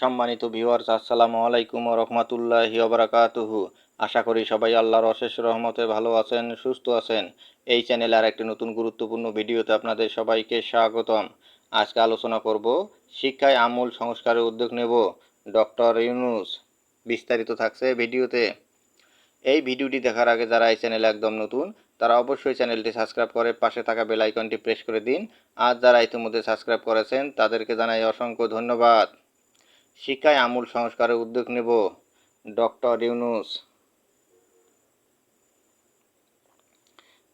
সম্মানিত ভিউয়ার্স আসসালামু আলাইকুম রহমতুল্লাহি ওবরাকাতুহু আশা করি সবাই আল্লাহর অশেষ রহমতে ভালো আছেন, সুস্থ আছেন। এই চ্যানেলে আর একটি নতুন গুরুত্বপূর্ণ ভিডিওতে আপনাদের সবাইকে স্বাগতম। আজকে আলোচনা করব, শিক্ষায় আমূল সংস্কারের উদ্যোগ নেব। ডক্টর ইউনুস বিস্তারিত থাকছে ভিডিওতে। এই ভিডিওটি দেখার আগে যারা এই চ্যানেলে একদম নতুন, তারা অবশ্যই চ্যানেলটি সাবস্ক্রাইব করে পাশে থাকা বেল আইকনটি প্রেস করে দিন। আর যারা ইতিমধ্যে সাবস্ক্রাইব করেছেন, তাদেরকে জানাই অসংখ্য ধন্যবাদ। শিক্ষায় আমূল সংস্কারের উদ্যোগ নেব, ডক্টর ইউনুস।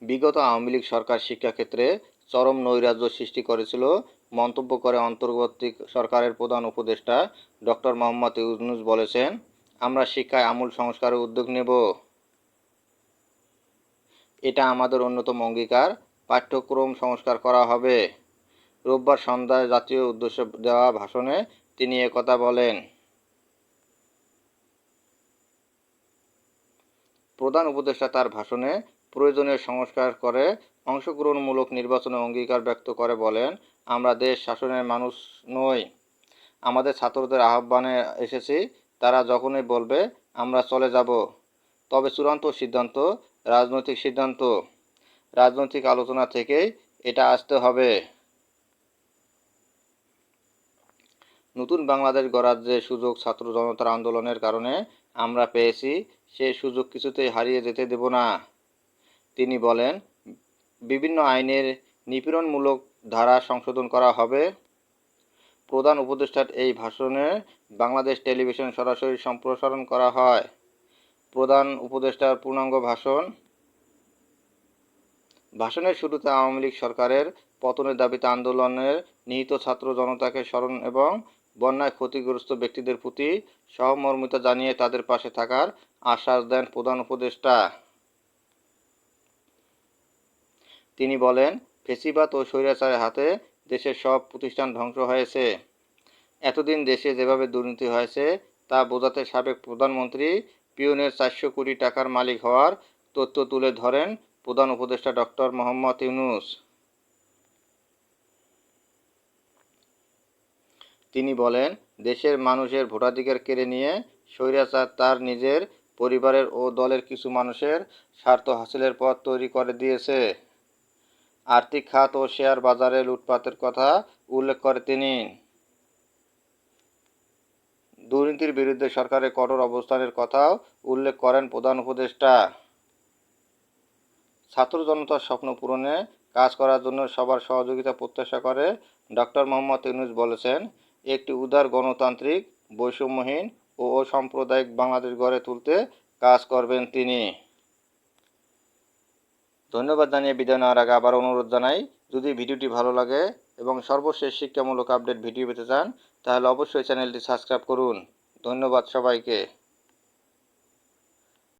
বিগত আওয়ামী লীগ সরকার শিক্ষাক্ষেত্রে চরম নৈরাজ্য সৃষ্টি করেছিল, মন্তব্য করে অন্তর্বর্তী সরকারের প্রধান উপদেষ্টা ডক্টর মোহাম্মদ ইউনুস বলেছেন, আমরা শিক্ষায় আমূল সংস্কারের উদ্যোগ নেব। এটা আমাদের অন্যতম অঙ্গীকার, পাঠ্যক্রম সংস্কার করা হবে। রোববার সন্ধ্যায় জাতীয় উদ্দেশ্যে দেওয়া ভাষণে তিনি একথা বলেন। প্রধান উপদেষ্টা তার ভাষণে প্রয়োজনীয় সংস্কার করে অংশগ্রহণমূলক নির্বাচনে অঙ্গীকার ব্যক্ত করে বলেন, আমরা দেশ শাসনের মানুষ নই। আমাদের ছাত্রদের আহ্বানে এসেছি। তারা যখনই বলবে, আমরা চলে যাব। তবে চূড়ান্ত সিদ্ধান্ত রাজনৈতিক সিদ্ধান্ত। রাজনৈতিক আলোচনা থেকেই এটা আসতে হবে। নতুন বাংলাদেশ গড়ার যে সুযোগ ছাত্র জনতার আন্দোলনের কারণে আমরা পেয়েছি, সে সুযোগ কিছুতেই হারিয়ে যেতে দেব না। তিনি বলেন, বিভিন্ন আইনের নিপীড়নমূলক ধারা সংশোধন করা হবে। প্রধান উপদেষ্টার এই ভাষণে বাংলাদেশ টেলিভিশন সরাসরি সম্প্রসারণ করা হয়। প্রধান উপদেষ্টার পূর্ণাঙ্গ ভাষণ। ভাষণের শুরুতে আওয়ামী লীগ সরকারের পতনের দাবিতে আন্দোলনের নিহিত ছাত্র জনতাকে স্মরণ এবং বন্যায় ক্ষতিগ্রস্ত ব্যক্তিদের প্রতি সহমর্মিতা জানিয়ে তাদের পাশে থাকার আশ্বাস দেন প্রধান উপদেষ্টা। তিনি বলেন ফেসিবাদ ও স্বৈরাচারের হাতে দেশের সব প্রতিষ্ঠান ধ্বংস হয়েছে। এতদিন দেশে যেভাবে দুর্নীতি হয়েছে, তা বোঝাতে সাবেক প্রধানমন্ত্রী পিওনের চারশো কোটি টাকার মালিক হওয়ার তথ্য তুলে ধরেন প্রধান উপদেষ্টা ডক্টর মোহাম্মদ ইউনুস। তিনি বলেন, দেশের মানুষের ভোটাধিকার কেড়ে নিয়ে স্বৈরাচার তার নিজের পরিবারের ও দলের কিছু মানুষের স্বার্থ হাসিলের পথ তৈরি করে দিয়েছে। আর্থিক খাত ও শেয়ার বাজারে লুটপাতের কথা উল্লেখ করে তিনি। দুর্নীতির বিরুদ্ধে সরকারের কঠোর অবস্থানের কথাও উল্লেখ করেন প্রধান উপদেষ্টা। ছাত্র জনতার স্বপ্ন পূরণে কাজ করার জন্য সবার সহযোগিতা প্রত্যাশা করে ডক্টর মোহাম্মদ ইউনুস বলেছেন একটি উদার গণতান্ত্রিক, বৈষম্যহীন ও সাম্প্রদায়িক বাংলাদেশ গড়ে তুলতে কাজ করবেন তিনি। ধন্যবাদ জানিয়ে বিদায় নেওয়ার আগে আবার অনুরোধ জানাই, যদি ভিডিওটি ভালো লাগে এবং সর্বশেষ শিক্ষামূলক আপডেট ভিডিও পেতে চান, তাহলে অবশ্যই চ্যানেলটি সাবস্ক্রাইব করুন। ধন্যবাদ সবাইকে।